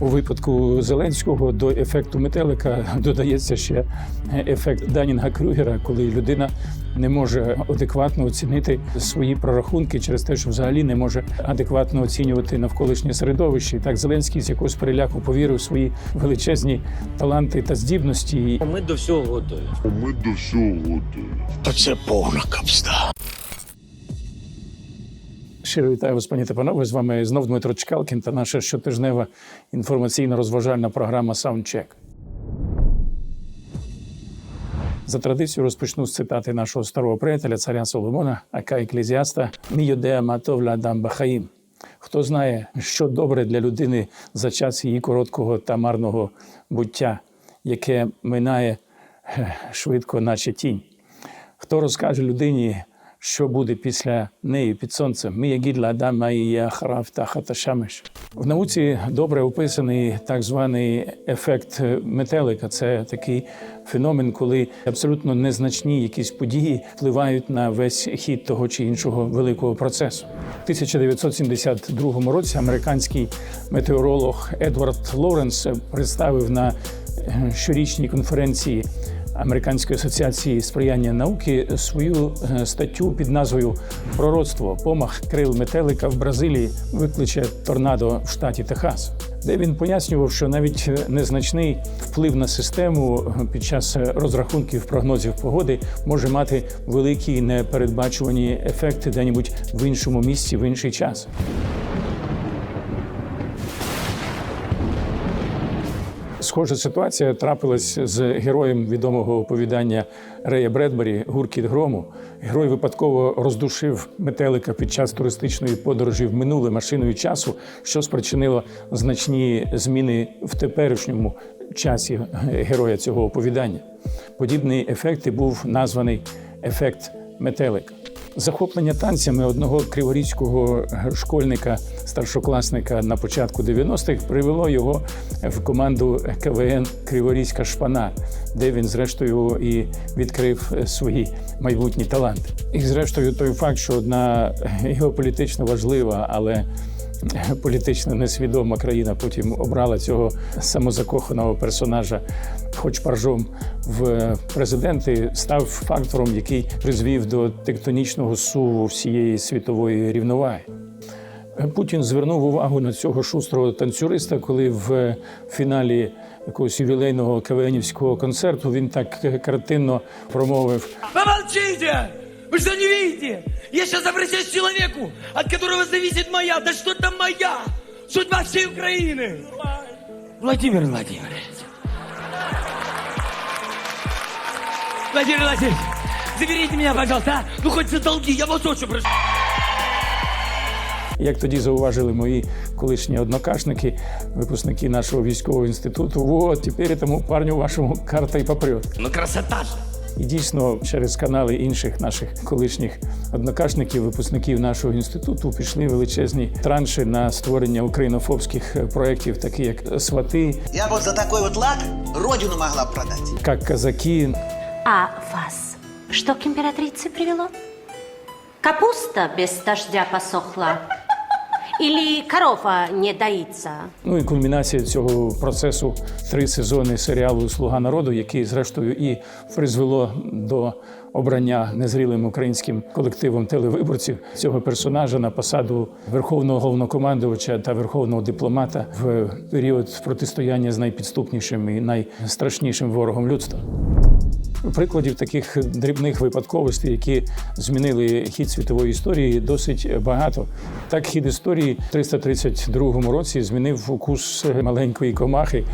У випадку Зеленського до ефекту метелика додається ще ефект Данінга Крюгера, коли людина не може адекватно оцінити свої прорахунки через те, що взагалі не може адекватно оцінювати навколишнє середовище. І так Зеленський з якогось переляку повірив у свої величезні таланти та здібності. Ми до всього готові. Ми до всього готові. Та це повна капста. Щиро вітаю вас, пані та панове. З вами знов Дмитро Чкалкін та наша щотижнева інформаційно-розважальна програма Саундчек. За традицією розпочну з цитати нашого старого приятеля, царя Соломона, ака еклезіаста Мійодеа Матовля Дам Бахаїм. Хто знає, що добре для людини за час її короткого та марного буття, яке минає е, швидко, наче тінь. Хто розкаже людині, що буде після неї під сонцем? Ми є гідла дама і хаташамеш. В науці добре описаний так званий ефект метелика. Це такий феномен, коли абсолютно незначні якісь події впливають на весь хід того чи іншого великого процесу. У 1972 році американський метеоролог Едвард Лоренс представив на щорічній конференції Американської асоціації сприяння науки свою е, статтю під назвою Пророцтво помах крил метелика в Бразилії викличе торнадо в штаті Техас, де він пояснював, що навіть незначний вплив на систему під час розрахунків прогнозів погоди може мати великі непередбачувані ефекти де-небудь в іншому місці в інший час. Схожа ситуація трапилась з героєм відомого оповідання Рея Бредбері Гуркіт грому. Герой випадково роздушив метелика під час туристичної подорожі в минуле машиною часу, що спричинило значні зміни в теперішньому часі героя цього оповідання. Подібний ефект і був названий ефект метелика. Захоплення танцями одного криворізького школьника, старшокласника на початку 90-х привело його в команду КВН Криворізька шпана, де він, зрештою, і відкрив свої майбутні таланти. І, зрештою, той факт, що одна геополітично важлива, але політично несвідома країна потім обрала цього самозакоханого персонажа, хоч паржом в президенти, став фактором, який призвів до тектонічного суву всієї світової рівноваги. Путін звернув увагу на цього шустрого танцюриста, коли в фіналі якогось ювілейного КВНівського концерту він так картинно промовив: Помолчите! Вы что не видите? Я сейчас обращаюсь к человеку, от которого зависит моя, да что там моя, судьба всей Украины. Владимир Владимирович. Владимир Владимирович, заберите меня, пожалуйста, а? Ну хоть за долги, я вас очень прошу. Як тоді зауважили мої колишні однокашники, випускники нашого військового інституту, вот тепер тому парню вашому карта і попрет. Ну красота же. І дійсно, через канали інших наших колишніх однокашників, випускників нашого інституту, пішли величезні транші на створення українофобських проєктів, такі як свати, Я вот за такой вот лак родину могла б продать. як казаки, А вас что к императрице привело? Капуста без дождя посохла? Или корова не доится? Ну і кульмінація цього процесу три сезони серіалу Слуга народу, який, зрештою, і призвело до обрання незрілим українським колективом телевиборців цього персонажа на посаду верховного головнокомандувача та верховного дипломата в період протистояння з найпідступнішим і найстрашнішим ворогом людства. Прикладів таких дрібних випадковостей, які змінили хід світової історії, досить багато. Так, хід історії в 332 році змінив укус маленької комахи.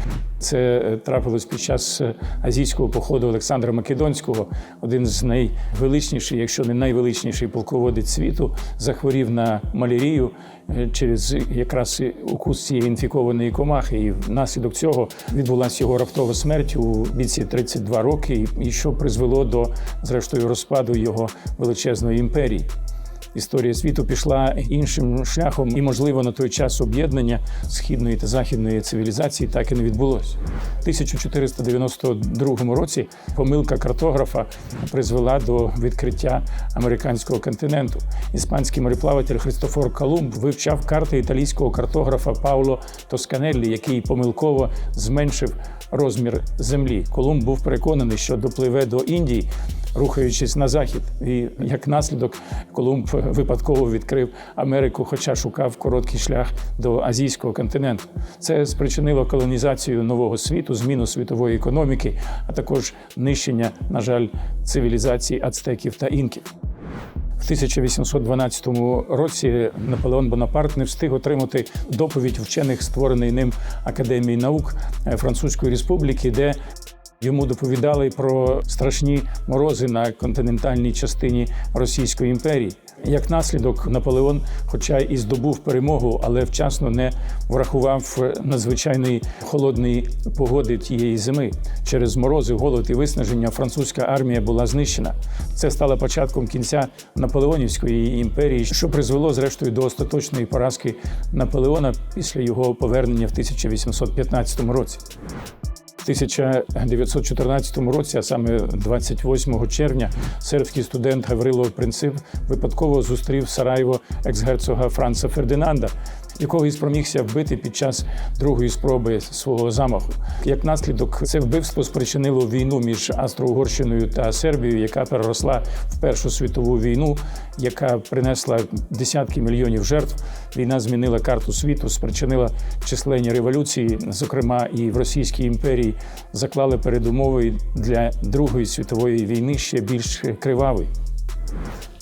Це е, трапилось під час е, азійського походу Олександра Македонського. Один з найвеличніших, якщо не найвеличніший полководець світу, захворів на малярію е, через якраз укус цієї інфікованої комахи. І внаслідок цього відбулася його раптова смерть у віці 32 роки, і що призвело до зрештою розпаду його величезної імперії. історія світу пішла іншим шляхом, і можливо на той час об'єднання східної та західної цивілізації так і не відбулося. У 1492 році помилка картографа призвела до відкриття американського континенту. Іспанський мореплаватель Христофор Колумб вивчав карти італійського картографа Пауло Тосканеллі, який помилково зменшив розмір землі. Колумб був переконаний, що допливе до Індії, рухаючись на захід. І як наслідок Колумб випадково відкрив Америку, хоча шукав короткий шлях до азійського континенту. Це спричинило колонізацію нового світу, зміну світової економіки, а також нищення, на жаль, цивілізації ацтеків та інків. В 1812 році Наполеон Бонапарт не встиг отримати доповідь вчених створеної ним Академії наук е, Французької Республіки, де йому доповідали про страшні морози на континентальній частині Російської імперії. Як наслідок, Наполеон, хоча і здобув перемогу, але вчасно не врахував надзвичайної холодної погоди тієї зими. Через морози, голод і виснаження французька армія була знищена. Це стало початком кінця Наполеонівської імперії, що призвело зрештою до остаточної поразки Наполеона після його повернення в 1815 році. В 1914 році, а саме 28 червня, сербський студент Гаврило Принцип випадково зустрів Сараєво екс-герцога Франца Фердинанда, якого і спромігся вбити під час другої спроби свого замаху. Як наслідок, це вбивство спричинило війну між Австро-Угорщиною та Сербією, яка переросла в Першу світову війну, яка принесла десятки мільйонів жертв. Війна змінила карту світу, спричинила численні революції, зокрема і в Російській імперії, заклали передумови для Другої світової війни ще більш кривавої.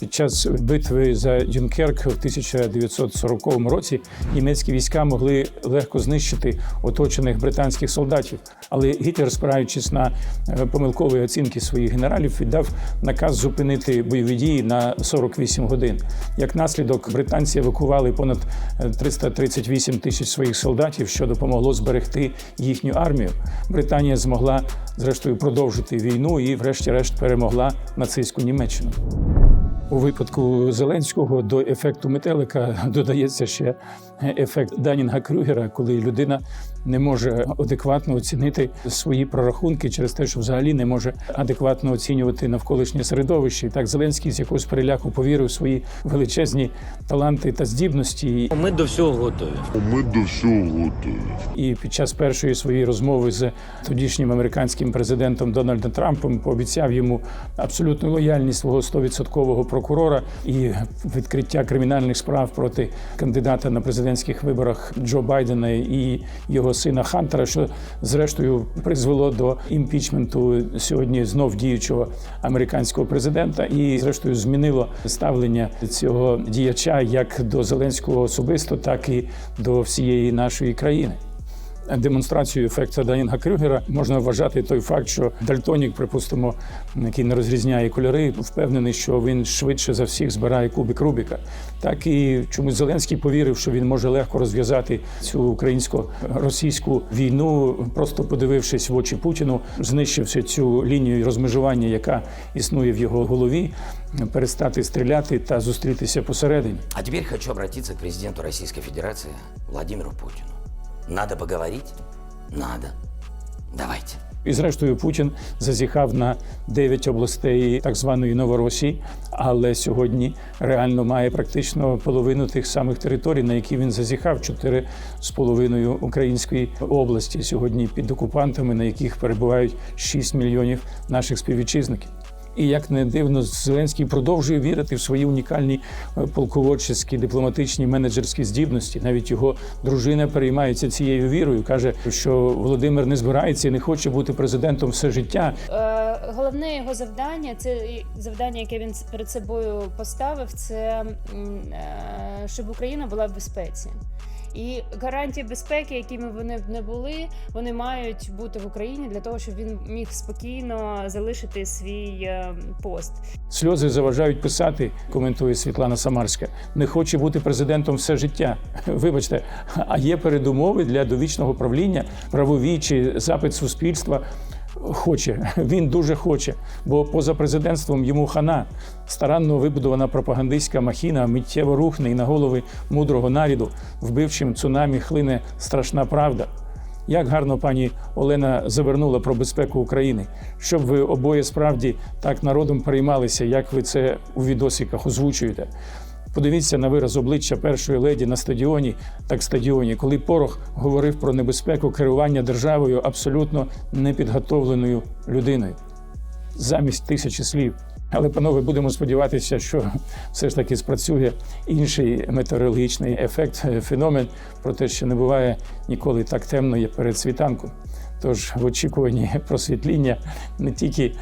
Під час битви за Дюнкерк в 1940 році німецькі війська могли легко знищити оточених британських солдатів. Але Гітлер, спираючись на е, помилкові оцінки своїх генералів, віддав наказ зупинити бойові дії на 48 годин. Як наслідок, британці евакували понад е, 338 тисяч своїх солдатів, що допомогло зберегти їхню армію. Британія змогла зрештою продовжити війну і, врешті-решт, перемогла нацистську Німеччину. У випадку Зеленського до ефекту метелика додається ще ефект Данінга Крюгера, коли людина не може адекватно оцінити свої прорахунки через те, що взагалі не може адекватно оцінювати навколишнє середовище. І так Зеленський з якогось переляку повірив в свої величезні таланти та здібності. Ми до всього готові. Ми до всього готові. І під час першої своєї розмови з тодішнім американським президентом Дональдом Трампом пообіцяв йому абсолютну лояльність свого 100% прокурора і відкриття кримінальних справ проти кандидата на президентських виборах Джо Байдена і його сина Хантера, що зрештою призвело до імпічменту сьогодні знов діючого американського президента, і зрештою змінило ставлення цього діяча як до Зеленського особисто, так і до всієї нашої країни. Демонстрацією ефекту Данінга Крюгера можна вважати той факт, що Дальтонік, припустимо, який не розрізняє кольори, впевнений, що він швидше за всіх збирає кубик Рубіка. Так і чомусь Зеленський повірив, що він може легко розв'язати цю українсько-російську війну, просто подивившись в очі Путіну, знищивши цю лінію розмежування, яка існує в його голові, перестати стріляти та зустрітися посередині. А теперь хочу обратиться к президенту Российской Федерации Владимиру Путину. Надо поговорить? Надо. Давайте. І зрештою Путін зазіхав на 9 областей так званої Новоросії, але сьогодні реально має практично половину тих самих територій, на які він зазіхав чотири з половиною української області сьогодні під окупантами, на яких перебувають 6 мільйонів наших співвітчизників. І як не дивно, Зеленський продовжує вірити в свої унікальні е, полководчі, дипломатичні менеджерські здібності. Навіть його дружина переймається цією вірою, каже, що Володимир не збирається і не хоче бути президентом все життя. Е, Головне його завдання, це завдання, яке він перед собою поставив, це е, щоб Україна була в безпеці. І гарантії безпеки, якими вони б не були, вони мають бути в Україні для того, щоб він міг спокійно залишити свій е, пост. Сльози заважають писати, коментує Світлана Самарська. Не хоче бути президентом все життя. Вибачте, а є передумови для довічного правління, правові чи запит суспільства. Хоче. Він дуже хоче. Бо поза президентством йому хана старанно вибудована пропагандистська махіна миттєво рухне і на голови мудрого наряду, вбивчим цунамі хлине страшна правда. Як гарно пані Олена завернула про безпеку України, щоб ви обоє справді так народом переймалися, як ви це у відосиках озвучуєте. Подивіться на вираз обличчя першої леді на стадіоні, так стадіоні, коли Порох говорив про небезпеку керування державою абсолютно непідготовленою людиною замість тисячі слів. Але, панове, будемо сподіватися, що все ж таки спрацює інший метеорологічний ефект, феномен про те, що не буває ніколи так темно, як перед світанком. Тож в очікуванні просвітління не тільки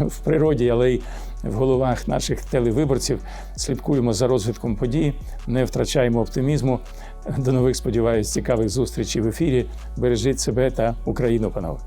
в- природі, але й в головах наших телевиборців слідкуємо за розвитком подій, не втрачаємо оптимізму. До нових сподіваюсь, цікавих зустрічей в ефірі. Бережіть себе та Україну, панове.